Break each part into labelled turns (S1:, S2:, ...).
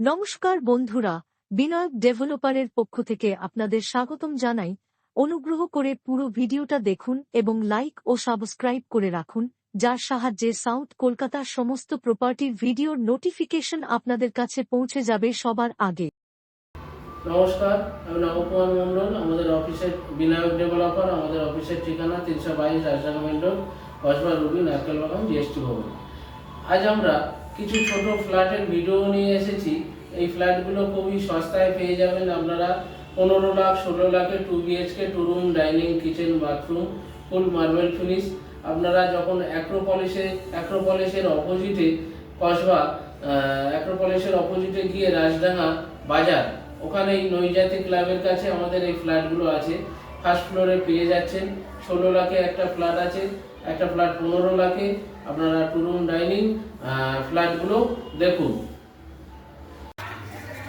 S1: নমস্কার বন্ধুরা, বিনয়ক ডেভেলপারের পক্ষ থেকে আপনাদের স্বাগতম জানাই। অনুগ্রহ করে পুরো ভিডিওটা দেখুন এবং লাইক ও সাবস্ক্রাইব করে রাখুন, যার সাহায্যে সাউথ কলকাতার সমস্ত প্রপার্টির ভিডিওর নোটিফিকেশন আপনাদের কাছে পৌঁছে যাবে সবার আগে।
S2: নমস্কার, আমি নবকুমার মণ্ডল, আমাদের অফিসের বিনায়ক ডেভেলপার, আমাদের অফিসের ঠিকানা তিনশো বাইশ Rajdanga main road Kasba Ruby, Narkel Bagan GST ভবন। আজ আমরা কিছু ছোট ফ্ল্যাটের ভিডিও নিয়ে এসেছি। এই ফ্ল্যাটগুলো খুবই সস্তায় পেয়ে যাবেন আপনারা। পনেরো লাখ, ষোলো লাখে two BHK two room dining kitchen bathroom full marble finish আপনারা যখন অ্যাক্রোপলিসে অ্যাক্রোপলিসের অপোজিটে কসবা অ্যাক্রোপলিসের অপোজিটে গিয়ে রাজডাঙ্গা বাজার ওখানেই নৈজাতি ক্লাবের কাছে আমাদের এই ফ্ল্যাটগুলো আছে। ফার্স্ট ফ্লোরে পেয়ে যাচ্ছেন। ষোলো লাখে একটা ফ্ল্যাট আছে। একটা ফ্ল্যাট পনেরো লাখে আপনারা টু রুম ডাইনিং ফ্ল্যাটগুলো দেখুন।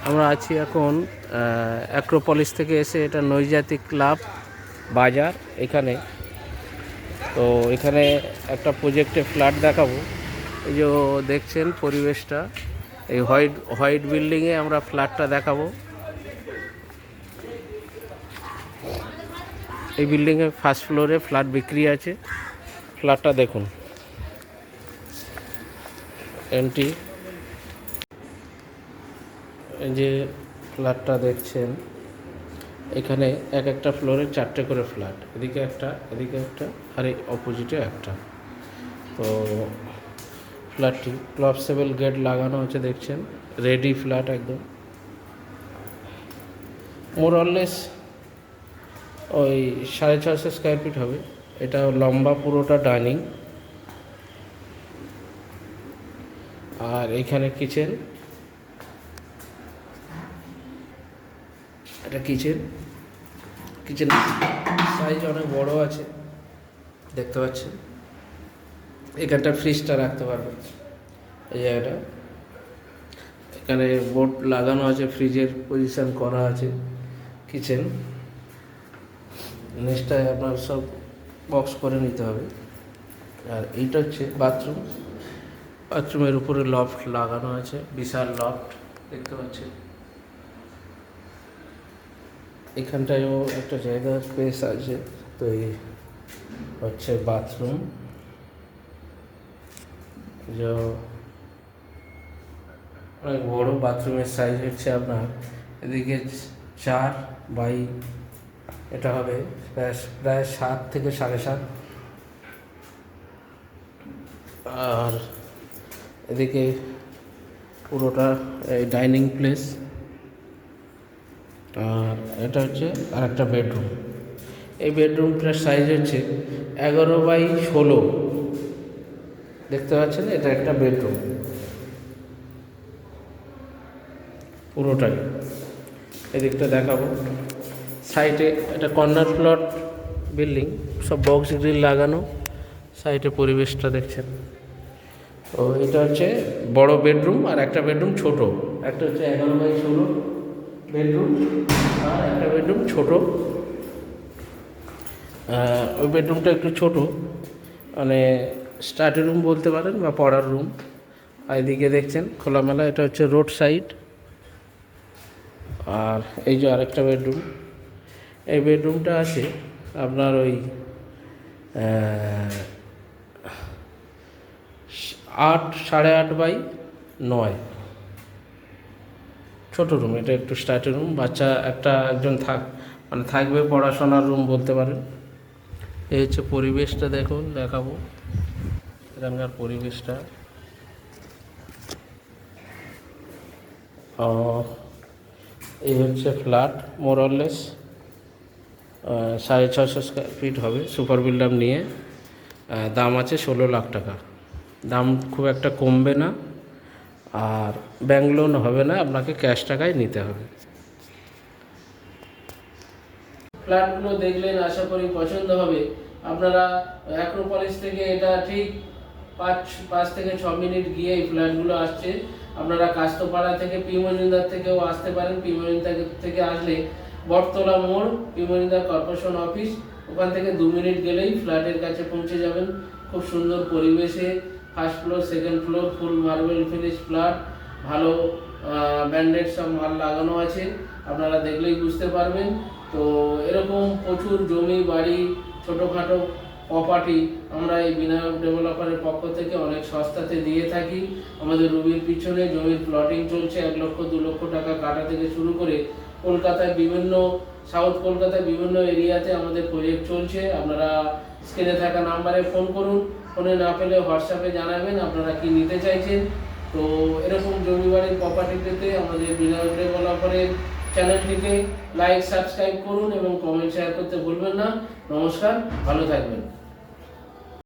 S2: আমরা আছি এখন অ্যাক্রোপলিস থেকে এসে এটা নৈজাতি ক্লাব বাজার এখানে। তো এখানে একটা প্রজেক্টে ফ্ল্যাট দেখাবো। এই যে দেখছেন পরিবেশটা, এই হোয়াইট হোয়াইট বিল্ডিংয়ে আমরা ফ্ল্যাটটা দেখাবো। এই বিল্ডিংয়ে ফার্স্ট ফ্লোরে ফ্ল্যাট বিক্রি আছে। ফ্ল্যাটটা দেখুন। এই যে ফ্ল্যাটটা দেখছেন, এখানে এক একটা ফ্লোরে চারটে করে ফ্ল্যাট, এদিকে একটা এদিকে একটা, আর এই অপোজিটে একটা। তো ফ্ল্যাটটি ক্লবসেবল গেট লাগানো হচ্ছে দেখছেন? রেডি ফ্ল্যাট একদম। মোরলেস ওই সাড়ে ছশো স্কোয়ার ফিট হবে। এটা লম্বা পুরোটা ডাইনিং। আর এখানে কিচেন। এটা কিচেন। কিচেন সাইজ অনেক বড় আছে, দেখতে পাচ্ছেন। এখানটা ফ্রিজটা রাখতে পারবেন, এই জায়গাটা। এখানে বোর্ড লাগানো আছে, ফ্রিজের পজিশন করা আছে, কিচেন। নিচটায় আপনার সব বক্স করে নিতে হবে। আর এইটা হচ্ছে বাথরুম বাথরুমের উপরে লফট লাগানো আছে, বিশাল লফট দেখতে পাচ্ছেন। এখানটায়ও একটা জায়গা স্পেস আছে, তো এই হচ্ছে বাথরুম যে অনেক বড় বাথরুমের সাইজ হচ্ছে আপনার এদিকে চার বাই এটা হবে প্রায় সাত থেকে সাড়ে সাত। আর এদিকে পুরোটা এই ডাইনিং প্লেস। আর এটা হচ্ছে আর একটা বেডরুম। এই বেডরুমটার সাইজ হচ্ছে এগারো বাই ষোলো। দেখতে পাচ্ছেন? এটা একটা বেডরুম। পুরোটাই। এদিকটা দেখাবো। সাইডে একটা কর্নার প্লট বিল্ডিং, সব বক্স গ্রিল লাগানো সাইডে পরিবেশটা দেখছেন। তো এটা হচ্ছে বড় বেডরুম আর একটা বেডরুম ছোট। একটা হচ্ছে এগারো বাই ষোলো বেডরুম আর একটা বেডরুম ছোট। ওই বেডরুমটা একটু ছোট। মানে স্টাডি রুম বলতে পারেন বা পড়ার রুম। আর এদিকে দেখছেন খোলামেলা, এটা হচ্ছে রোড সাইড। আর এই যে আরেকটা বেডরুম। এই বেডরুমটা আছে, আপনার ওই আট, সাড়ে আট বাই নয়। ছোটো রুম, এটা একটু স্টার্টের রুম, বাচ্চা একটা একজন থাক মানে থাকবে পড়াশোনার রুম বলতে পারেন। এই হচ্ছে পরিবেশটা দেখুন, দেখাবো। এখানকার পরিবেশটা। এই হচ্ছে ফ্ল্যাট, মোরলেস। সাড়ে ছশো স্কোয়ার ফিট হবে সুপার বিল্ডার নিয়ে। দাম আছে ষোলো লাখ টাকা। দাম খুব একটা কমবে না, আর ব্যাংক লোন হবে না, আপনাকে ক্যাশ টাকায় নিতে হবে। ফ্ল্যাটগুলো দেখলেন, আশা করি পছন্দ হবে। আপনারা অ্যাক্রোপলিস থেকে এটা ঠিক পাঁচ পাঁচ থেকে ছ মিনিট গিয়ে এই ফ্ল্যাটগুলো আসছে। আপনারা কাস্তপাড়া থেকে পি মজুমদার থেকেও আসতে পারেন। পি মজুমদার থেকে আসলে বটতলা মোড় মজুমদার কর্পোরেশন অফিস, ওখান থেকে দু মিনিট গেলেই ফ্ল্যাটের কাছে পৌঁছে যাবেন। খুব সুন্দর পরিবেশে first floor second floor full marble finish flat ভালো ব্যান্ডেড সব মাল লাগানো আছে। আপনারা দেখলেই বুঝতে পারবেন। তো এরকম প্রচুর জমি, বাড়ি, ছোটোখাটো প্রপার্টি আমরা এই বিনায়ক ডেভেলপারের পক্ষ থেকে অনেক সস্তাতে দিয়ে থাকি। আমাদের রুবির পিছনে জমির প্লটিং চলছে, এক লক্ষ, দু লক্ষ টাকা কাটা থেকে শুরু করে কলকাতায় বিভিন্ন সাউথ কলকাতায় বিভিন্ন এরিয়াতে আমাদের প্রজেক্ট চলছে। আপনারা স্ক্রিনে থাকা নাম্বারে ফোন করুন। ফোনে না পেলে হোয়াটসঅ্যাপে জানাবেন, আপনারা কি নিতে চাইছেন। তো এরকম জমি বাড়ির প্রপার্টি পেতে আমাদের বিনায়ক ডেভেলপারের চ্যানেলটিকে লাইক সাবস্ক্রাইব করুন এবং কমেন্ট শেয়ার করতে ভুলবেন না। নমস্কার, ভালো থাকবেন।